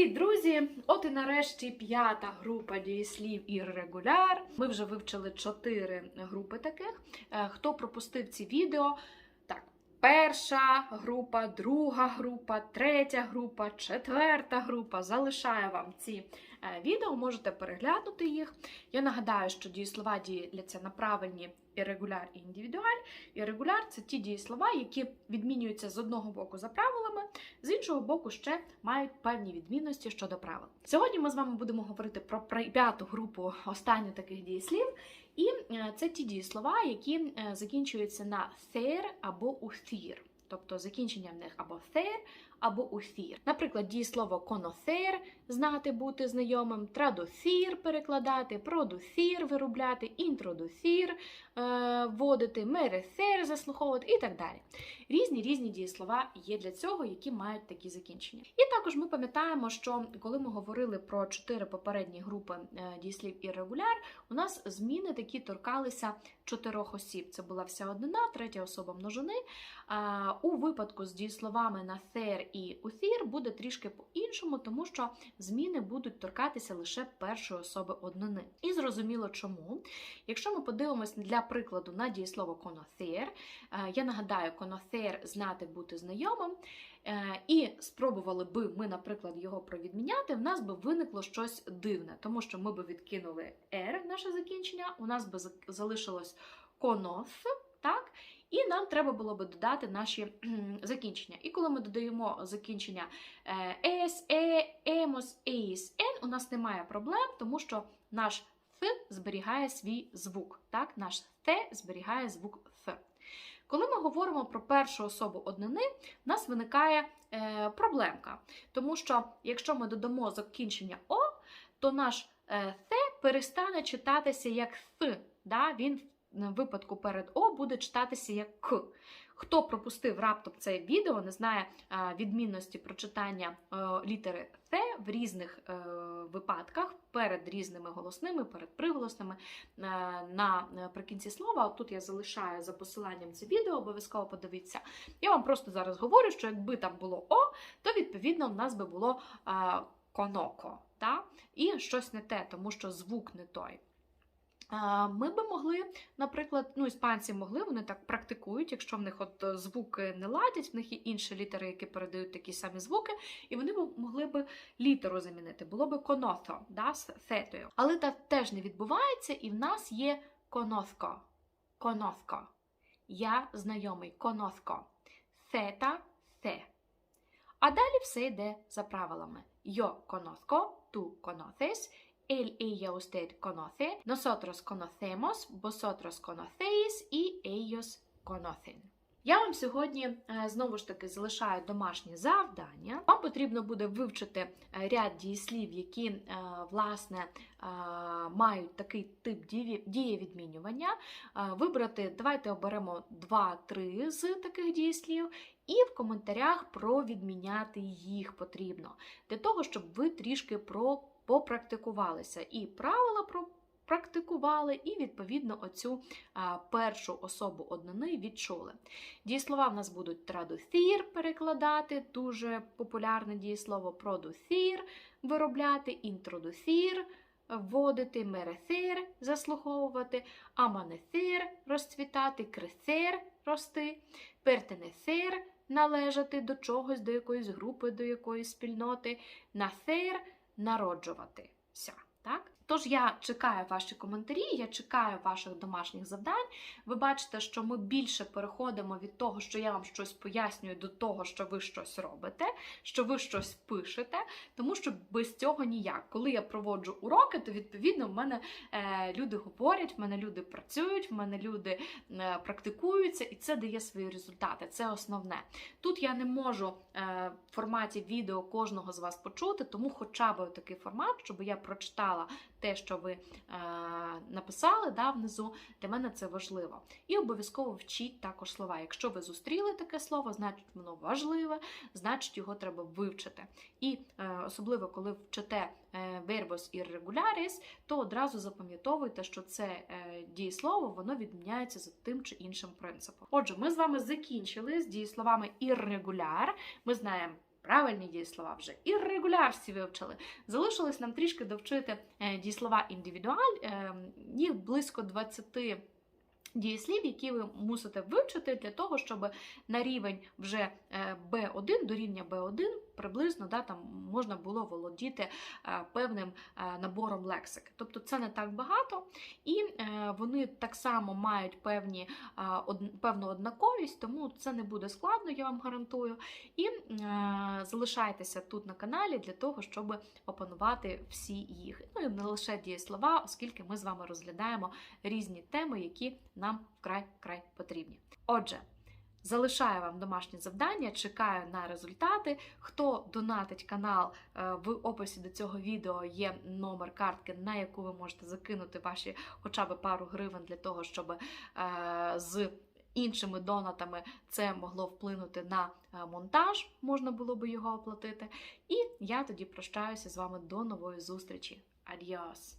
Привіт, друзі! От і нарешті п'ята група дієслів іррегуляр. Ми вже вивчили чотири групи таких. Е, Хто пропустив ці відео? Так, перша група, друга група, третя група, четверта група. Залишаю вам ці відео, можете переглянути їх. Я нагадаю, що дієслова діляться на правильні irregular і індивідуаль. Irregular – це ті дієслова, які відмінюються з одного боку за правилами, з іншого боку, ще мають певні відмінності щодо правил. Сьогодні ми з вами будемо говорити про п'яту групу останню таких дієслів. І е, це ті дієслова, які е, закінчуються на «тher» або «уthir». Тобто закінчення в них або «ther», або «уthir». Наприклад, дієслово «conocer» – знати, бути знайомим, «traducir» – перекладати, «producir» – виробляти, «introducir» е, – вводити, «merecer» – заслуховувати і так далі. Різні різні дієслова є для цього, які мають такі закінчення. І також ми пам'ятаємо, що коли ми говорили про чотири попередні групи е, дієслів irregular, у нас зміни такі торкалися чотирьох осіб. Це була вся однина, третя особа множини. А, у випадку з дієсловами на «тher» і «уthir» буде трішки по-іншому, тому що зміни будуть торкатися лише першої особи однини. І зрозуміло чому. Якщо ми подивимось для прикладу на дієслово е, я нагадаю, «conocer» – знати, бути знайомим. Е, І спробували би ми, наприклад, його провідміняти, в нас би виникло щось дивне, тому що ми би відкинули «r» наше закінчення, у нас би залишилось «conoce», так? І нам треба було би додати наші закінчення. І коли ми додаємо закінчення е, «es», «e», «emos», «eis», «en», у нас немає проблем, тому що наш «th» зберігає свій звук. Так? Наш «th» зберігає звук «th». Коли ми говоримо про першу особу однини, в нас виникає е, проблемка. Тому що якщо ми додамо закінчення О, то наш е, перестане читатися як «th». Да? Він випадку перед О буде читатися як К. Хто пропустив раптом це відео, не знає е, відмінності прочитання е, літери Т в різних е, випадках перед різними голосними, перед приголосними наприкінці слова. От Тут я залишаю за посиланням це відео, обов'язково подивіться. Я вам просто зараз говорю, що якби там було О, то відповідно в нас би було коноко. Та? І щось не те, тому що звук не той. Ми би могли, наприклад, ну, іспанці могли, вони так практикують, якщо в них от е, звуки не ладять, в них є інші літери, які передають такі самі звуки, і вони б могли би літеру замінити. Було би коноθо, да, з фетою. Але так теж не відбувається, і в нас є коноско. Коноско. Я знайомий коноско. Сета се. А далі все йде за правилами. Yo conozco, tú conoces, él, ella, usted conoce, nosotros conocemos, vosotros conocéis y ellos conocen. Я вам сьогодні е, знову ж таки залишаю домашнє завдання. Вам потрібно буде вивчити е, ряд дієслів, які е, власне мають такий тип дієвідмінювання. Вибрати, давайте оберемо 2-3 з таких дієслів, і в коментарях провідміняти їх потрібно для того, щоб ви трішки про попрактикувалися і правила пропрактикували, і відповідно оцю а, першу особу однини відчули. Дієслова в нас будуть традуцір перекладати, дуже популярне дієслово продуцір виробляти, інтродуцір. Вводити мерецер заслуховувати, аманецер розцвітати, кресер рости, пертенесер належати до чогось, до якоїсь групи, до якоїсь спільноти, нафер народжуватися. Так? Тож я чекаю ваші коментарі, я чекаю ваших домашніх завдань. Ви бачите, що ми більше переходимо від того, що я вам щось пояснюю, до того, що ви щось робите, що ви щось пишете, тому що без цього ніяк. Коли я проводжу уроки, то відповідно в мене е, люди говорять, в мене люди працюють, в мене люди е, практикуються, і це дає свої результати. Це основне. Тут я не можу е, в форматі відео кожного з вас почути, тому хоча б такий формат, щоб я прочитала те, що ви е, написали да, внизу, для мене це важливо. І обов'язково вчіть також слова. Якщо ви зустріли таке слово, значить воно важливе, значить його треба вивчити. І е, особливо, коли вчите е, verbos irregularis, то одразу запам'ятовуйте, що це дієслово, воно відміняється за тим чи іншим принципом. Отже, ми з вами закінчили з дієсловами irregular. Ми знаємо правильні дієслова вже. і всі вивчили. Залишилось нам трішки довчити е, дієслова індивідуаль, е, їх близько 20 дієслів, які ви мусите вивчити для того, щоб на рівень вже е, B1 до рівня B1 приблизно да, там можна було володіти е, певним е, набором лексики. Тобто це не так багато, і е, вони так само мають певні, певну однаковість, тому це не буде складно, я вам гарантую. І залишайтеся тут на каналі для того, щоб опанувати всі їх. Ну і не лише дієслова, оскільки ми з вами розглядаємо різні теми, які нам вкрай вкрай потрібні. Отже. Залишаю вам домашнє завдання, чекаю на результати. Хто донатить канал, е, в описі до цього відео є номер картки, на яку ви можете закинути ваші хоча б пару гривень для того, щоб е, з іншими донатами це могло вплинути на е, монтаж, можна було би його оплатити. І я тоді прощаюся з вами до нової зустрічі. Адіос!